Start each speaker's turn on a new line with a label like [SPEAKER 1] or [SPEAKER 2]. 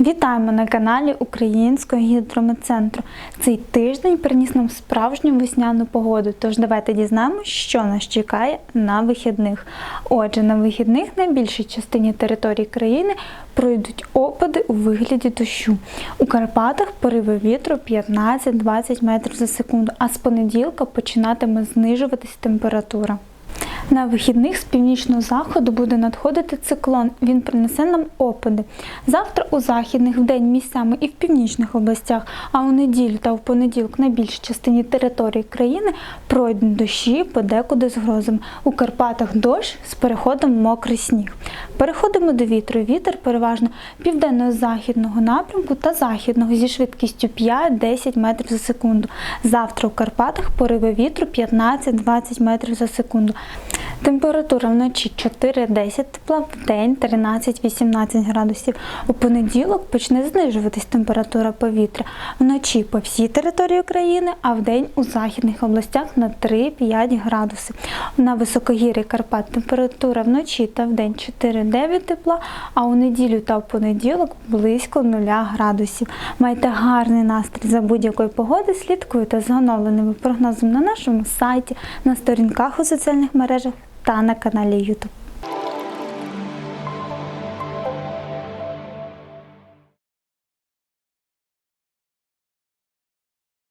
[SPEAKER 1] Вітаємо на каналі Українського гідрометцентру. Цей тиждень приніс нам справжню весняну погоду. Тож давайте дізнаємося, що нас чекає на вихідних. Отже, на вихідних на більшій частині території країни пройдуть опади у вигляді дощу. У Карпатах пориви вітру 15-20 метрів за секунду, а з понеділка починатиме знижуватись температура. На вихідних з північного заходу буде надходити циклон. Він принесе нам опади. Завтра у західних вдень місцями і в північних областях, а у неділю та в понеділок на більшій частині території країни пройдуть дощі подекуди з грозами. У Карпатах дощ з переходом мокрий сніг. Переходимо до вітру. Вітер переважно південно-західного напрямку та західного зі швидкістю 5-10 метрів за секунду. Завтра у Карпатах пориви вітру 15-20 метрів за секунду. Температура вночі 4-10 тепла, в день 13-18 градусів. У понеділок почне знижуватись температура повітря. Вночі по всій території України, а в день у західних областях на 3-5 градусів. На високогір'ї Карпат температура вночі та в день 4-9 тепла, а у неділю та в понеділок близько 0 градусів. Майте гарний настрій за будь-якої погоди. Слідкуйте за оновленими прогнозами на нашому сайті, на сторінках у соціальних мережах та на каналі YouTube.